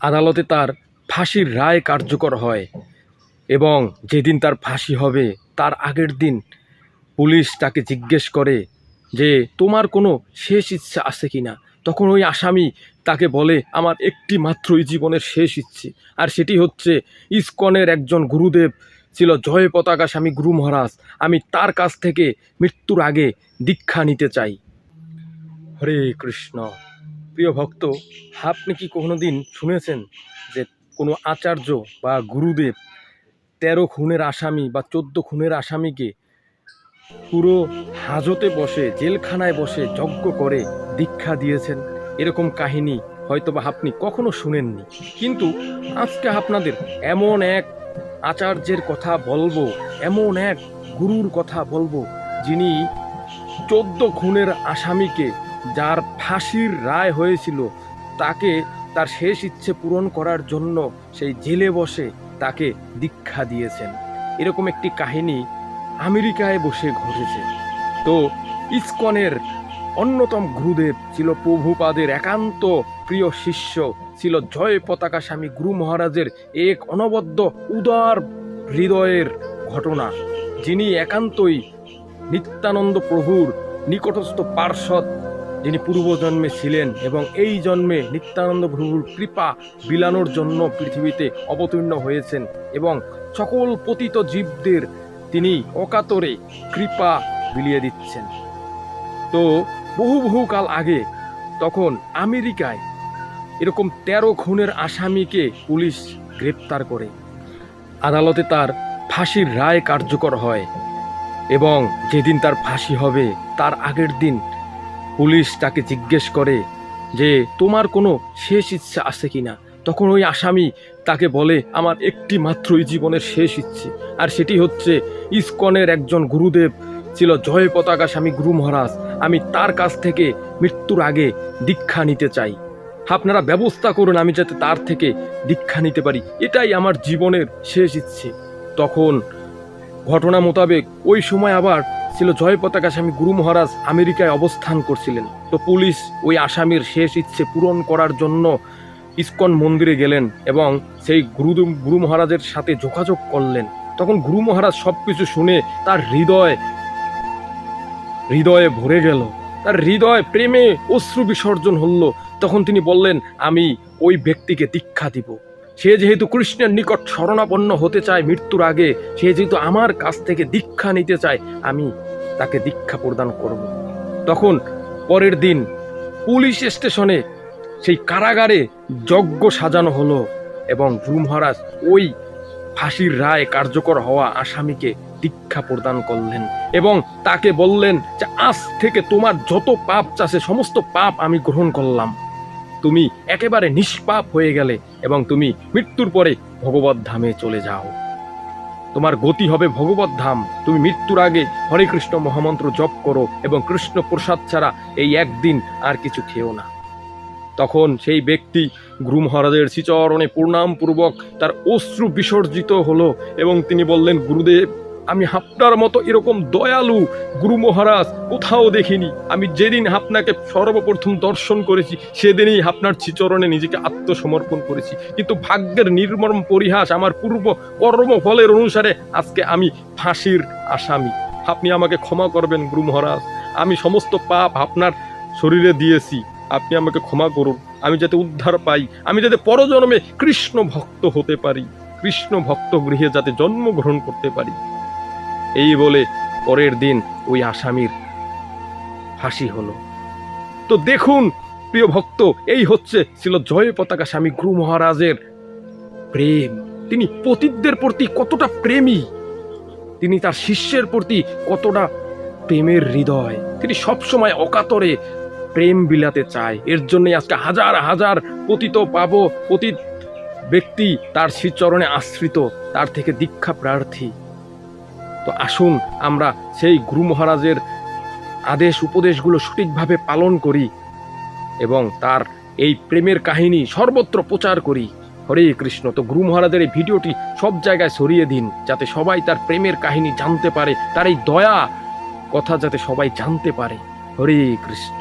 আদালতে তার ফাঁসির রায় কার্যকর হয় এবং যেদিন তার ফাঁসি হবে, তার আগের দিন পুলিশ তাকে জিজ্ঞেস করে যে, তোমার কোনো শেষ ইচ্ছা আছে কি না? তখন ওই আসামি তাকে বলে, আমার একটি মাত্রই জীবনের শেষ ইচ্ছে। আর সেটি হচ্ছে, ইস্কনের একজন গুরুদেব ছিল জয় পতাকা স্বামী গুরু মহারাজ। আমি তার কাছ থেকে মৃত্যুর আগে দীক্ষা নিতে চাই। হরে কৃষ্ণ। প্রিয় ভক্ত, আপনি কি কোনো দিন শুনেছেন যে কোনো আচার্য বা গুরুদেব তেরো খুনের আসামি বা চোদ্দ খুনের আসামিকে পুরো হাজতে বসে, জেলখানায় বসে যজ্ঞ করে দীক্ষা দিয়েছেন? এরকম কাহিনী হয়তো বা আপনি কখনো শুনেননি। কিন্তু আজকে আপনাদের এমন এক আচার্যের কথা বলব, এমন এক গুরুর কথা বলব, যিনি চোদ্দ খুনের আসামিকে যার ফাঁসির রায় হয়েছিল, তাকে তার শেষ ইচ্ছে পূরণ করার জন্য সেই জেলে বসে তাকে দীক্ষা দিয়েছেন। এরকম একটি কাহিনী আমেরিকায় বসে ঘটেছে। তো ইসকনের অন্যতম গুরুদেব ছিল প্রভুপাদের একান্ত প্রিয় শিষ্য, ছিল জয় পতাকা স্বামী গুরু মহারাজের এক অনবদ্য উদার হৃদয়ের ঘটনা। যিনি একান্তই নিত্যানন্দ প্রভুর নিকটস্থ পার্শ্বদ যিনি পূর্বজন্মে ছিলেন এবং এই জন্মে নিত্যানন্দ প্রভুর কৃপা বিলানোর জন্য পৃথিবীতে অবতীর্ণ হয়েছেন এবং সকল পতিত জীবদের তিনি অকাতরে কৃপা বিলিয়ে দিচ্ছেন। তো বহু বহু কাল আগে তখন আমেরিকায় এরকম তেরো খুনের আসামিকে পুলিশ গ্রেপ্তার করে। আদালতে তার ফাঁসির রায় কার্যকর হয় এবং যেদিন তার ফাঁসি হবে, তার আগের দিন পুলিশ তাকে জিজ্ঞেস করে যে, তোমার কোনো শেষ ইচ্ছা আছে কি না তখন ওই আসামি তাকে বলে, আমার একটি মাত্রই জীবনের শেষ ইচ্ছে। আর সেটি হচ্ছে, ইসকনের একজন গুরুদেব ছিল জয় পতাকা স্বামী গুরু মহারাজ। আমি তার কাছ থেকে মৃত্যুর আগে দীক্ষা নিতে চাই। আপনারা ব্যবস্থা করুন আমি যাতে তার থেকে দীক্ষা নিতে পারি। এটাই আমার জীবনের শেষ ইচ্ছে। তখন ঘটনা মোতাবেক ওই সময় আবার ছিল জয় পতাকা স্বামী গুরু মহারাজ আমেরিকায় অবস্থান করছিলেন। তো পুলিশ ওই আসামির শেষ ইচ্ছে পূরণ করার জন্য ইস্কন মন্দিরে গেলেন এবং সেই গুরু গুরু মহারাজের সাথে যোগাযোগ করলেন। তখন গুরু মহারাজ সব কিছু শুনে তার হৃদয়, হৃদয়ে ভরে গেল। তার হৃদয় প্রেমে অশ্রু বিসর্জন হলো। তখন তিনি বললেন, আমি ওই ব্যক্তিকে দীক্ষা দিব। সে যেহেতু কৃষ্ণের নিকট শরণাপন্ন হতে চায় মৃত্যুর আগে, সে যেহেতু আমার কাছ থেকে দীক্ষা নিতে চায়, আমি তাকে দীক্ষা প্রদান করব। তখন পরের দিন পুলিশ স্টেশনে সেই কারাগারে যজ্ঞ সাজানো হলো এবং গুরু মহারাজ ওই ফাঁসির রায় কার্যকর হওয়া আসামিকে দীক্ষা প্রদান করলেন এবং তাকে বললেন যে, আজ থেকে তোমার যত পাপ চাষে, সমস্ত পাপ আমি গ্রহণ করলাম। তুমি একেবারে নিষ্পাপ হয়ে গেলে এবং তুমি মৃত্যুর পরে ভগবত ধামে চলে যাও। তোমার গতি হবে ভগবত ধাম। তুমি মৃত্যুর আগে হরে কৃষ্ণ মহামন্ত্র জপ করো এবং কৃষ্ণ প্রসাদ ছাড়া এই একদিন আর কিছু খেও না। তখন সেই ব্যক্তি গুরু মহারাজের শ্রীচরণে প্রণামপূর্বক তার অশ্রু বিসর্জিত হলো এবং তিনি বললেন, গুরুদেব আমি আপনার মতো এরকম দয়ালু গুরু মহারাজ কোথাও দেখিনি। আমি যেদিন আপনাকে সর্বপ্রথম দর্শন করেছি, সেদিনই আপনার শ্রীচরণে নিজেকে আত্মসমর্পণ করেছি। কিন্তু ভাগ্যের নির্মম পরিহাস আমার পূর্ব কর্মফলের অনুসারে আজকে আমি ফাঁসির আসামি। আপনি আমাকে ক্ষমা করবেন গুরু মহারাজ। আমি সমস্ত পাপ আপনার শরীরে দিয়েছি। আপনি আমাকে ক্ষমা করুন। আমি যাতে উদ্ধার পাই। আমি যাতে পরজন্মে কৃষ্ণ ভক্ত হতে পারি। কৃষ্ণ ভক্ত গৃহে যাতে জন্মগ্রহণ করতে পারি। এই বলে পরের দিন ওই আসামির ফাঁসি হলো। তো দেখুন, প্রিয় ভক্ত, এই হচ্ছে ছিল জয় পতাকা স্বামী গুরু মহারাজের প্রেম। তিনি পতিতদের প্রতি কতটা প্রেমী, তিনি তার শিষ্যের প্রতি কতটা প্রেমের হৃদয়। তিনি সবসময় অকাতরে প্রেম বিলাতে চায়। এর জন্যই আজকে হাজার হাজার পতিত পাব, পতিত ব্যক্তি তার শ্রীচরণে আশ্রিত, তার থেকে দীক্ষা প্রার্থী। তো আসুন আমরা সেই গুরু মহারাজের আদেশ উপদেশগুলো সঠিকভাবে পালন করি এবং তার এই প্রেমের কাহিনী সর্বত্র প্রচার করি। হরে কৃষ্ণ, তো গুরু মহারাজের এই ভিডিওটি সব জায়গায় ছড়িয়ে দিন যাতে সবাই তার প্রেমের কাহিনী জানতে পারে, তার এই দয়া কথা যাতে সবাই জানতে পারে। হরে কৃষ্ণ।